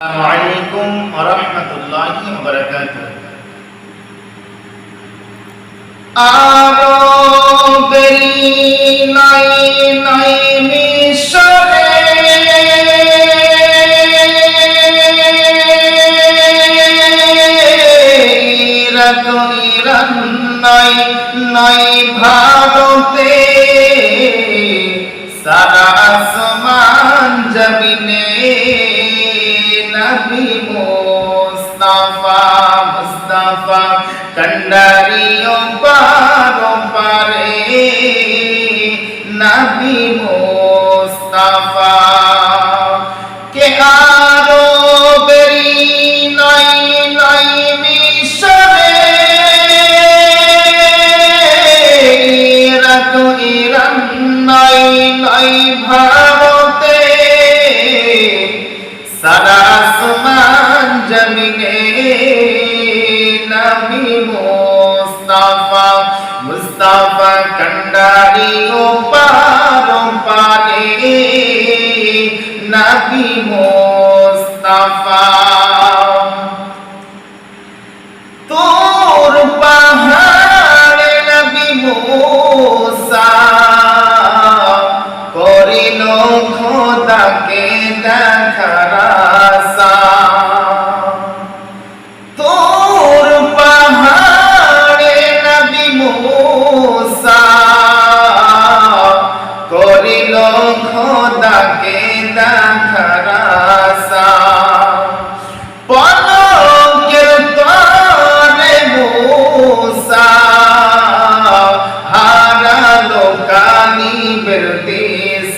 السلام عليكم ورحمة الله وبركاته আরবের নাই নাই মিশরে ইরাক ইরান নাই নাই ভারতে সারা আসমান জমিনে নবী মুস্তাফা মুস্তাফা, কন্ডারিও পারো পারে নবী মুস্তাফা, কে আরও বেরি নাই নাই মিশরে? ইরাক ইরান নাই নাই ভারতে। সারা জমিনে নবী মুস্তাফা। মুস্তাফা কন্ডারি ও পারো পারে নবী মুস্তাফা।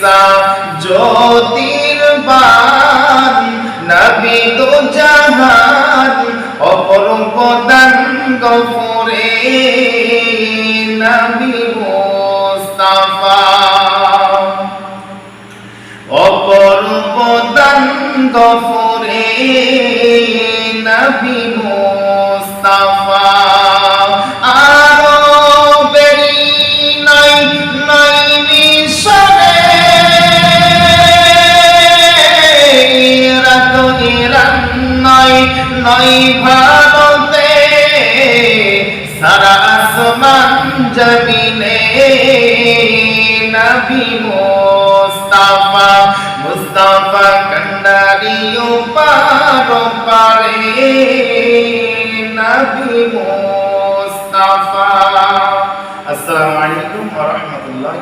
দিশা জ্যোতির বান নবী দু জাহান, অপরূপ দান গফরে, নবী মুস্তাফা। অপরূপ দান গফরে, নবী মুস্তাফা নবী মুস্তাফা মুস্তাফা কন্ডারিও পারো পারে নবী মুস্তাফা আসসালামু আলাইকুম ওয়া রাহমাতুল্লাহ